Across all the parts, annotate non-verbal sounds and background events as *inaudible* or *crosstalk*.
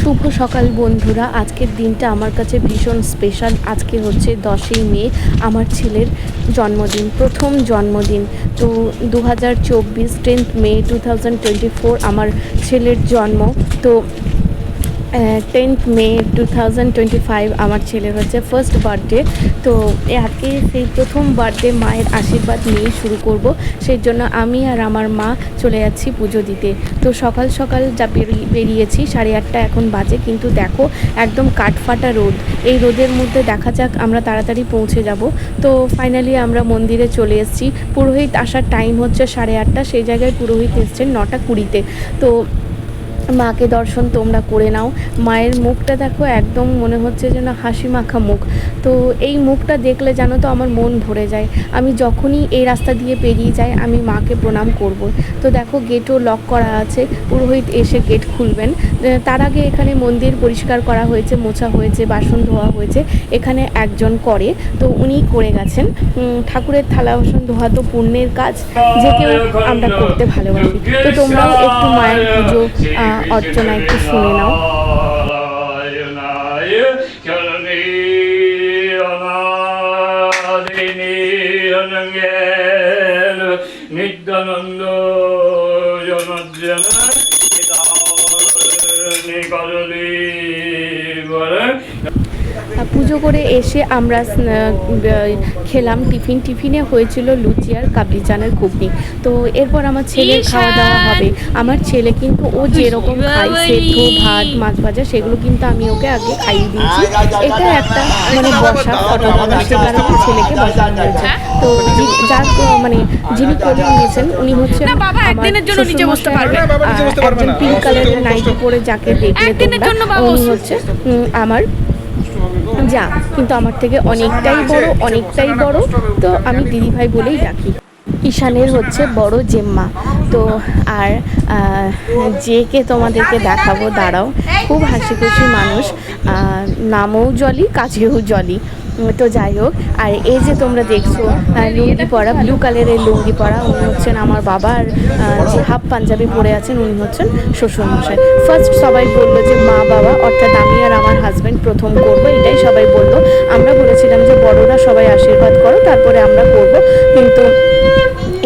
শুভ সকাল বন্ধুরা। আজকের দিনটা আমার কাছে ভীষণ স্পেশাল আজকে হচ্ছে দশই মে, আমার ছেলের জন্মদিন, প্রথম জন্মদিন। তো দু হাজার চব্বিশ tenth May two thousand twenty four আমার ছেলের জন্ম। তো tenth May two thousand twenty five আমার ছেলের হচ্ছে ফার্স্ট বার্থডে তো আজকে সেই প্রথম বার্থডে মায়ের আশীর্বাদ নিয়ে শুরু করব। সেই জন্য আমি আর আমার মা চলে যাচ্ছি পুজো দিতে। তো সকাল সকাল যা বেরিয়ে বেরিয়েছি, সাড়ে আটটা এখন বাজে, কিন্তু দেখো একদম কাঠফাটা রোদ। এই রোদের মধ্যে দেখা যাক আমরা তাড়াতাড়ি পৌঁছে যাব। তো ফাইনালি আমরা মন্দিরে চলে এসেছি। পুরোহিত আসার টাইম হচ্ছে সাড়ে আটটা, সেই জায়গায় পুরোহিত এসছেন নটা কুড়িতে। তো মাকে দর্শন তোমরা করে নাও। মায়ের মুখটা দেখো, একদম মনে হচ্ছে যেন হাসি মাখা মুখ। তো এই মুখটা দেখলে জানো তো আমার মন ভরে যায়। আমি যখনই এই রাস্তা দিয়ে পেরিয়ে যাই, আমি মাকে প্রণাম করব। তো দেখো গেটও লক করা আছে, পুরোহিত এসে গেট খুলবেন। তার আগে এখানে মন্দির পরিষ্কার করা হয়েছে, মোছা হয়েছে, বাসন ধোয়া হয়েছে, এখানে একজন করে। তো উনি করে গেছেন। ঠাকুরের থালা, বাসন ধোয়া তো পুণ্যের কাজ, যে কেউ আমরা করতে ভালোবাসি। তো তোমরাও একটু মায়ের পুজো অর্চনা একটু শুনে নাও নিত্যানন্দ জনজন নিকলি বলে পুজো করে এসে আমরা খেলাম টিফিন টিফিনে হয়েছিল লুচি আর কাবলি চানের ঘুগনি তো এরপর আমার ছেলের খাওয়া দাওয়া হবে আমার ছেলে কিন্তু ও যেরকম খায় সেদ্ধ ভাত মাছ ভাজা সেগুলো কিন্তু আমি ওকে আগে খাইয়ে দিয়েছি এটা একটা মানে বসা কারণে ছেলেকে বসানো হয়েছে তো যার মানে যিনি কোলে নিয়েছেন উনি আমার জন্য নিচে বসতে পারবে। পারবে একজন পিঙ্ক কালারের নাইটি পরে যাকে দেখলে তোমরা উনি হচ্ছে আমার যা কিন্তু আমার থেকে অনেকটাই বড় অনেকটাই বড়। তো আমি দিদিভাই বলেই ডাকি। ঈশানের হচ্ছে বড় জেম্মা। তো আর জেকে তোমাদেরকে দেখাবো, দাঁড়াও। খুব হাসি খুশি মানুষ নামও জলি কাছেও জলি। তো যাই হোক, আর এই যে তোমরা দেখছ লুঙ্গি পরা ব্লু কালারের লুঙ্গি পরা, উনি হচ্ছেন আমার বাবার যে হাফ পাঞ্জাবি পরে আছেন, উনি হচ্ছেন শ্বশুরমশাই। ফার্স্ট সবাই বলল যে মা, বাবা, অর্থাৎ আমি আর আমার হাজব্যান্ড প্রথম করব, এটাই সবাই বলল। আমরা বলেছিলাম যে বড়রা সবাই আশীর্বাদ করো, তারপরে আমরা করব। কিন্তু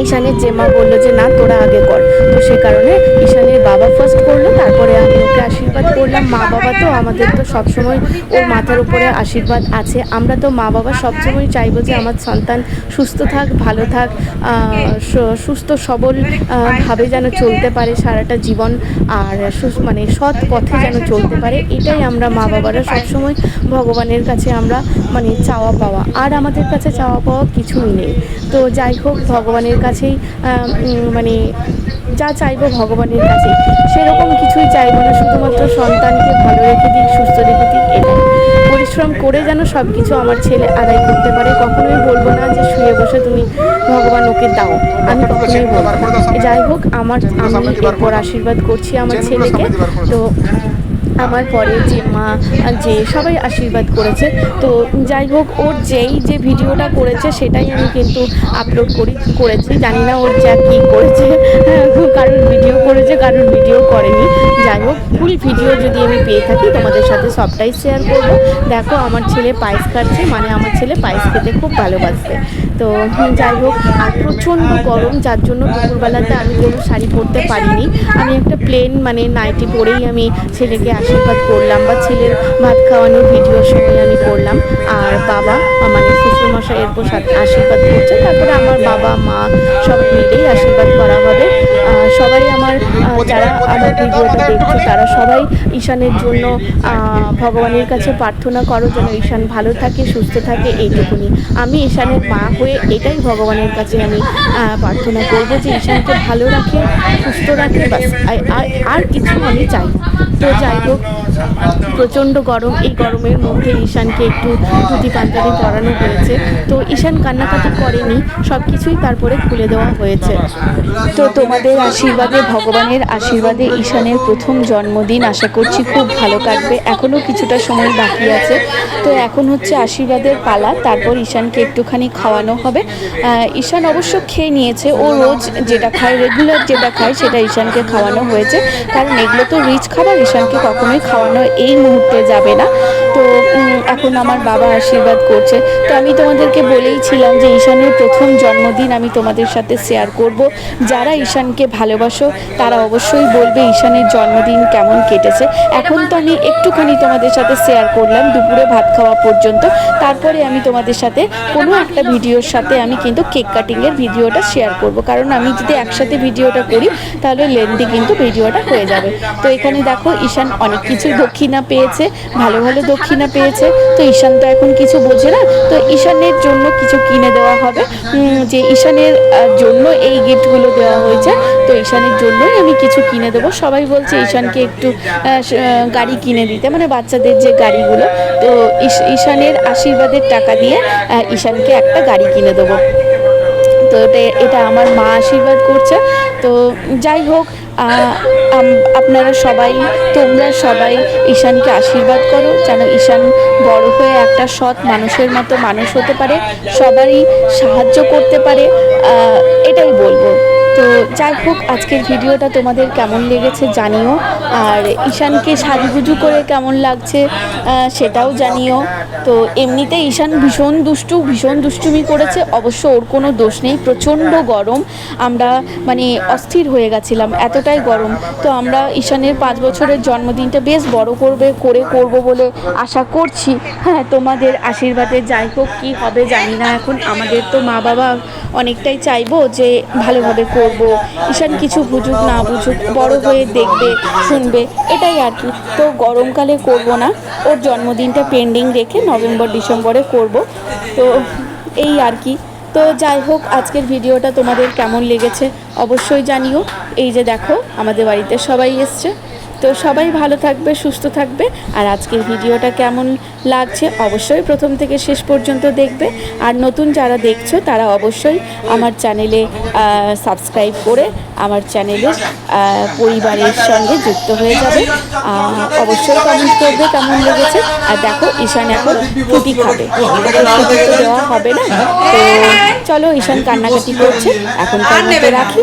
ঈশানের জেমা বলল যে, না, তোরা আগে কর। তো সে কারণে ঈশানের বাবা ফার্স্ট করল, তারপরে আমি ওকে আশীর্বাদ করলাম। মা, বাবা তো আমাদের তো সবসময় ওর মাথার উপরে আশীর্বাদ আছে। আমরা তো মা বাবা সবসময় চাইব যে আমার সন্তান সুস্থ থাক, ভালো থাক সুস্থ সবল ভাবে যেন চলতে পারে সারাটা জীবন আর মানে সৎ পথে যেন চলতে পারে। এটাই আমরা মা বাবারা সবসময় ভগবানের কাছে আমরা মানে চাওয়া পাওয়া। আর আমাদের কাছে চাওয়া পাওয়া কিছুই নেই। তো যাই হোক, ভগবানের কাছেই মানে যা চাইব ভগবানের কাছে সেরকম কিছুই চাইব না। শুধুমাত্র সন্তানকে ভালো রেখে দিক, সুস্থ রেখে দিক। পরিশ্রম করে যেন সব কিছু আমার ছেলে আদায় করতে পারে কখনোই বলব না যে শুয়ে বসে তুমি ভগবান ওকে দাও। আমি কখনোই বলব যাই হোক আমার আমি এরপর আশীর্বাদ করছি আমার ছেলেকে। তো আমার পরে যে মা, যে সবাই আশীর্বাদ করেছে। তো যাই হোক, ওর যেই যে ভিডিওটা করেছে, সেটাই আমি কিন্তু আপলোড করি, করেছি। জানি না ওর যা কী *laughs* করেছে, কারোর ভিডিও করেছে, কারোর ভিডিও করেনি। যাই হোক ফুল ভিডিও যদি আমি পেয়ে থাকি, তোমাদের সাথে সবটাই শেয়ার করব। দেখো, আমার ছেলে পায়েস খাচ্ছে মানে আমার ছেলে পায়েস খেতে খুব ভালোবাসবে তো যাই হোক, আর প্রচণ্ড গরম, যার জন্য দুপুরবেলাতে আমি কোনো শাড়ি পরতে পারিনি। আমি একটা প্লেন মানে নাইটি পরেই আমি ছেলেকে আশীর্বাদ করলাম বা ছেলের ভাত খাওয়ানোর ভিডিওর সময় আমি করলাম। আর বাবা মানে শ্বশুরমশাই এরপর আশীর্বাদ করছে। তারপরে আমার বাবা, মা সব মিলেই আশীর্বাদ করা হবে। সবাই আমার যারা আমার ভিডিওটা দেখছ তারা সবাই ঈশানের জন্য ভগবানের কাছে প্রার্থনা করো যেন ঈশান ভালো থাকে সুস্থ থাকে এইটুকুনি। আমি ঈশানের মা হয়ে এটাই ভগবানের কাছে আমি প্রার্থনা করব যে ঈশানকে ভালো রাখে সুস্থ রাখে বাস আর- কিছু আমি চাই তো যাই হোক প্রচণ্ড গরম এই গরমের মধ্যে ঈশানকে একটু ধুতি পাঞ্জাবি পরানো হয়েছে। তো ঈশান কান্নাকাটি করেনি সব কিছুই তারপরে খুলে দেওয়া হয়েছে। তো তোমাদের আশীর্বাদে, ভগবানের আশীর্বাদে ঈশানের প্রথম জন্মদিন। আশা করছি খুব ভালো কাটবে। এখনও কিছুটা সময় বাকি আছে। তো এখন হচ্ছে আশীর্বাদের পালা। তারপর ঈশানকে একটুখানি খাওয়ানো হবে। ঈশান অবশ্য খেয়ে নিয়েছে। ও রোজ যেটা খায় রেগুলার যেটা খায়, সেটা ঈশানকে খাওয়ানো হয়েছে। কারণ এগুলো তো রিচ খাবার। ঈশানকে কখনোই খাওয়ানো এই মুহূর্তে যাবে না। তো এখন আমার বাবা আশীর্বাদ করছে। তো আমি তোমাদেরকে বলেইছিলাম যে ঈশানের প্রথম জন্মদিন আমি তোমাদের সাথে শেয়ার করব। যারা ঈশানকে ভালোবাসো, তারা অবশ্যই বলবে, ঈশানের জন্মদিন কেমন কেটেছে। এখন তো আমি একটুখানি তোমাদের সাথে শেয়ার করলাম দুপুরে ভাত খাওয়া পর্যন্ত। তারপরে আমি তোমাদের সাথে কোনো একটা ভিডিওর সাথে আমি কিন্তু কেক কাটিংয়ের ভিডিওটা শেয়ার করব। কারণ আমি যদি একসাথে ভিডিওটা করি, তাহলে লেন্দি কিন্তু ভিডিওটা হয়ে যাবে। তো এখানে দেখো, ঈশান অনেক কিছু দক্ষিণা পেয়েছে, ভালো ভালো দক্ষিণা পেয়েছে। তো ঈশান তো এখন কিছু বোঝে না। তো ঈশানের জন্য কিছু কিনে দেওয়া হবে। যে ঈশানের জন্য এই গিফটগুলো দেওয়া হয়েছে, তো ঈশানের জন্যই আমি কিছু কিনে দেবো। সবাই বলছে, ঈশানকে একটু গাড়ি কিনে দিতে। মানে বাচ্চাদের যে গাড়িগুলো, তো ঈশ- ঈশানের আশীর্বাদের টাকা দিয়ে ঈশানকে একটা গাড়ি কিনে দেবো। তো এটা- এটা আমার মা আশীর্বাদ করছে। তো যাই হোক আপনারা সবাই, তোমরা সবাই ঈশানকে আশীর্বাদ করো, যেন ঈশান বড় হয়ে একটা সৎ মানুষের মতো মানুষ হতে পারে, সবারই সাহায্য করতে পারে এটাই বলব। তো যাই হোক, আজকের ভিডিওটা তোমাদের কেমন লেগেছে জানিও, আর ঈশানকে সাজুগুজু করে কেমন লাগছে সেটাও জানিও। তো এমনিতে ঈশান ভীষণ দুষ্টু, ভীষণ দুষ্টুমি করেছে, অবশ্য ওর কোনো দোষ নেই, প্রচণ্ড গরম। আমরা মানে অস্থির হয়ে গেছিলাম এতটাই গরম। তো আমরা ঈশানের পাঁচ বছরের জন্মদিনটা বেশ বড় করবে, করে করব বলে আশা করছি। হ্যাঁ তোমাদের আশীর্বাদে যাই হোক, কী হবে জানি না। এখন আমাদের তো মা বাবা অনেকটাই চাইব যে ভালোভাবে করব। ঈশান কিছু বুঝুক, না বুঝুক, বড় হয়ে দেখবে, শুনবে, এটাই আর কি। তো গরমকালে করব না। ওর জন্মদিনটা পেন্ডিং রেখে নভেম্বর ডিসেম্বরে করব। তো এই আর কি। তো যাই হোক, আজকের ভিডিওটা তোমাদের কেমন লেগেছে অবশ্যই জানিও। এই যে দেখো, আমাদের বাড়িতে সবাই এসছে। তো সবাই ভালো থাকবে, সুস্থ থাকবে। আর আজকের ভিডিওটা কেমন লাগছে অবশ্যই প্রথম থেকে শেষ পর্যন্ত দেখবে। আর নতুন যারা দেখছ, তারা অবশ্যই আমার চ্যানেলে সাবস্ক্রাইব করে আমার চ্যানেলে পরিবারের সঙ্গে যুক্ত হয়ে যাবে। অবশ্যই কমেন্ট করবে কেমন লেগেছে। আর দেখো, ঈশান এখন ফুটি খাবে। দেওয়া হবে না। তো চলো, ঈশান কান্নাকাটি করছে। এখন রাখি।